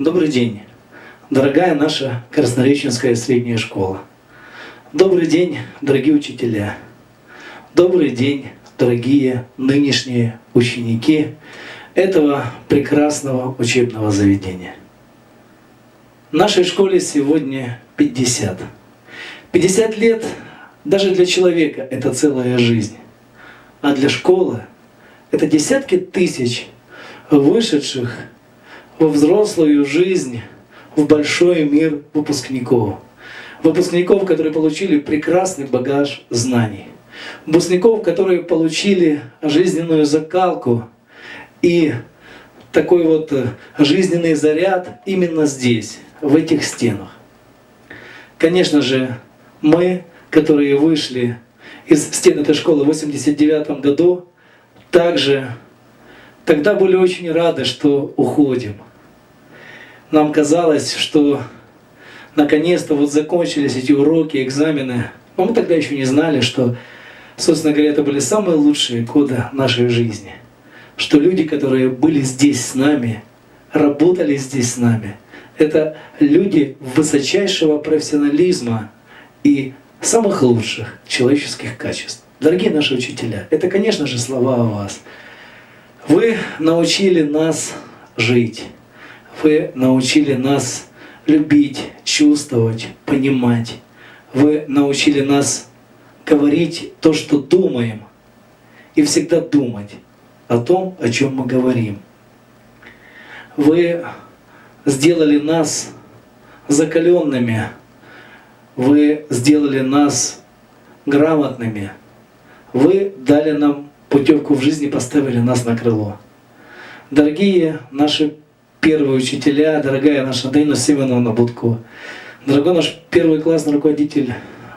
Добрый день, дорогая наша Краснореченская средняя школа. Добрый день, дорогие учителя. Добрый день, дорогие нынешние ученики этого прекрасного учебного заведения. Нашей школе сегодня 50. 50 лет даже для человека это целая жизнь. А для школы это десятки тысяч вышедших во взрослую жизнь, в большой мир выпускников. Выпускников, которые получили прекрасный багаж знаний. Выпускников, которые получили жизненную закалку и такой вот э, жизненный заряд именно здесь, в этих стенах. Конечно же, мы, которые вышли из стен этой школы в 89 году, также тогда были очень рады, что уходим. Нам казалось, что наконец-то вот закончились эти уроки, экзамены. Но мы тогда еще не знали, что, собственно говоря, это были самые лучшие годы нашей жизни. Что люди, которые были здесь с нами, работали здесь с нами, это люди высочайшего профессионализма и самых лучших человеческих качеств. Дорогие наши учителя, это, конечно же, слова о вас. Вы научили нас жить. Вы научили нас любить, чувствовать, понимать. Вы научили нас говорить то, что думаем, и всегда думать о том, о чем мы говорим. Вы сделали нас закаленными, вы сделали нас грамотными, вы дали нам путевку в жизни, поставили нас на крыло. Дорогие наши первые учителя, дорогая наша Дайна Семеновна Будко, дорогой наш первый классный руководитель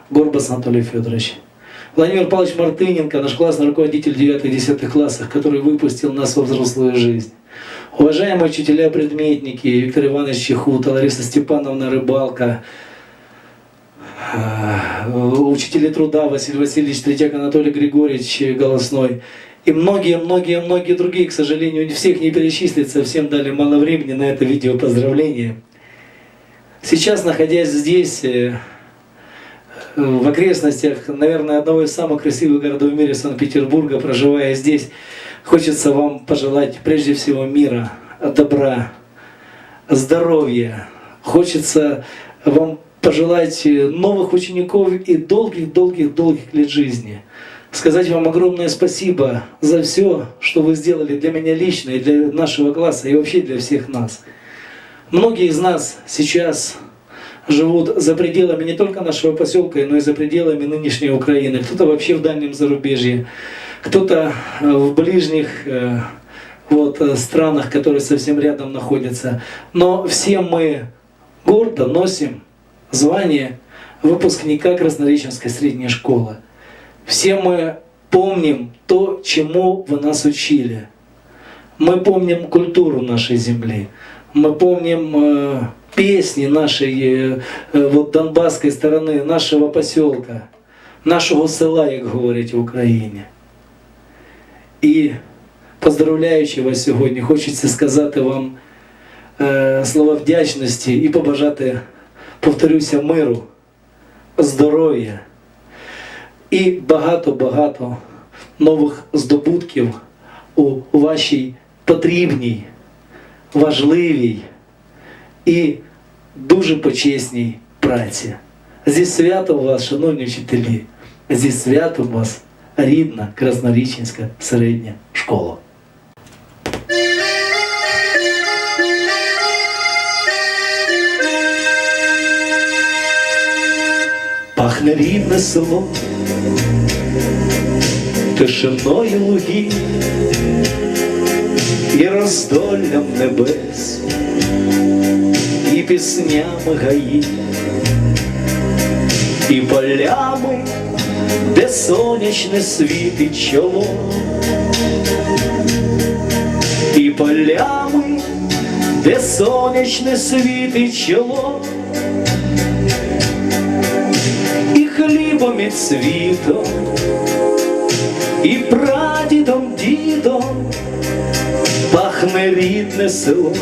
Горбас Анатолий Федорович, Владимир Павлович Мартыненко, наш классный руководитель 9-10 классах, который выпустил нас во взрослую жизнь. Уважаемые учителя-предметники, Виктор Иванович Чехута, Лариса Степановна Рыбалка, э, учители труда Василий Васильевич Третьяк, Анатолий Григорьевич Голосной и многие-многие-многие другие, к сожалению, всех не перечислится, всем дали мало времени на это видео поздравление. Сейчас, находясь здесь, э, в окрестностях, наверное, одного из самых красивых городов в мире, Санкт-Петербурга, проживая здесь, Хочется вам пожелать прежде всего мира, добра, здоровья. Хочется вам пожелать новых учеников и долгих-долгих-долгих лет жизни. Сказать вам огромное спасибо за все, что вы сделали для меня лично и для нашего класса и вообще для всех нас. Многие из нас сейчас живут за пределами не только нашего поселка, но и за пределами нынешней Украины. Кто-то вообще в дальнем зарубежье кто-то э, в ближних э, вот, э, странах, которые совсем рядом находятся. Но все мы гордо носим звание выпускника Краснореченской средней школы. Все мы помним то, чему вы нас учили. Мы помним культуру нашей земли. Мы помним э, песни нашей э, вот донбасской стороны, нашего поселка, нашего села, як говорять в Україні. І поздравляючи вас сьогодні, хочеться сказати вам е, слова вдячності і побажати, повторюся, миру, здоров'я і багато-багато нових здобутків у вашій потрібній, важливій і дуже почесній праці. Зі святом вас, шановні вчителі, зі святом вас рідна Красноріченська середня школа. Пахне рідне село, тишиною луги і роздоллям небес, і піснями гаї, і полями де сонячне світить чоло, і полями, де сонячне світить чоло, і і прадідом, дідом пахне рідне село.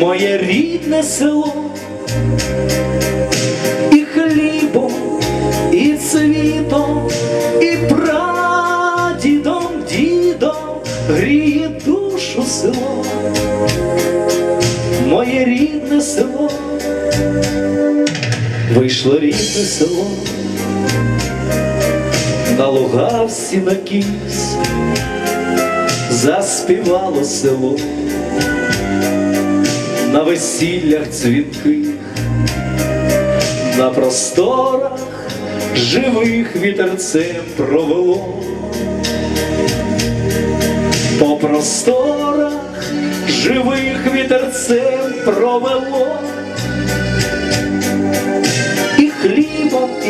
моє рідне село, і хлібом, і цвітом, і прадідом, дідом гріє душу село, моє рідне село, вийшло рідне село, на луга всі на кіс, заспівало село. На весіллях дзвінких, на просторах живих вітерцем провело, по просторах живих вітерцем провело,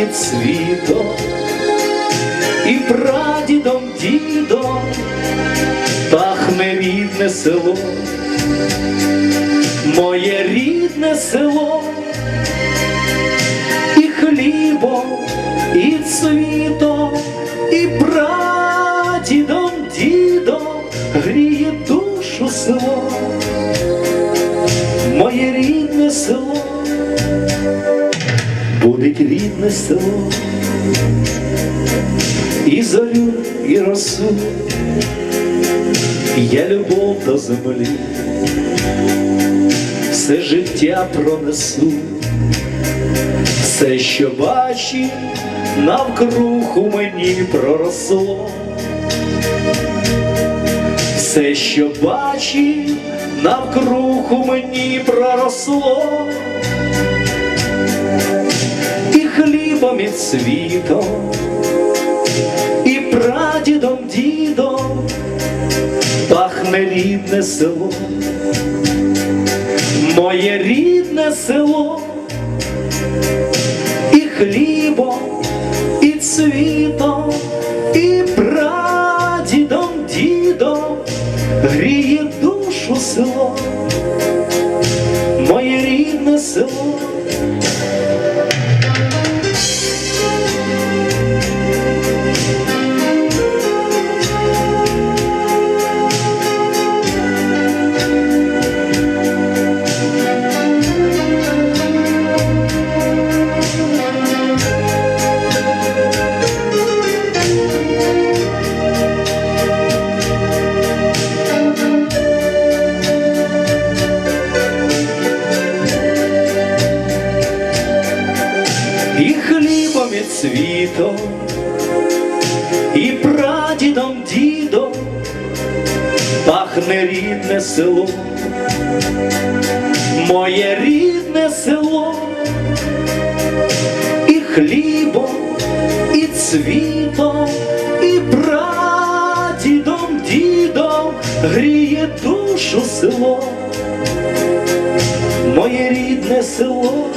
і цвітом, і прадідом, дідом пахне рідне село. Моє рідне село, і хлібом, і цвітом, і прадідом, дідом гріє душу село, моє рідне село, буде рідне село, і зорю, і росу, я любов до землі. Все життя пронесу, все, що бачив, навкруг у мені проросло, все, що бачив, навкруг у мені проросло, хлібом, і і прадідом, дідом пахне рідне село. Моє рідне село, і хлібом, і цвітом, і прадідом, дідом гріє душу село, і і прадідом, дідом пахне рідне село, моє рідне село, і хлібом, і цвітом, і прадідом, дідом гріє душу село, моє рідне село.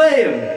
jubileum.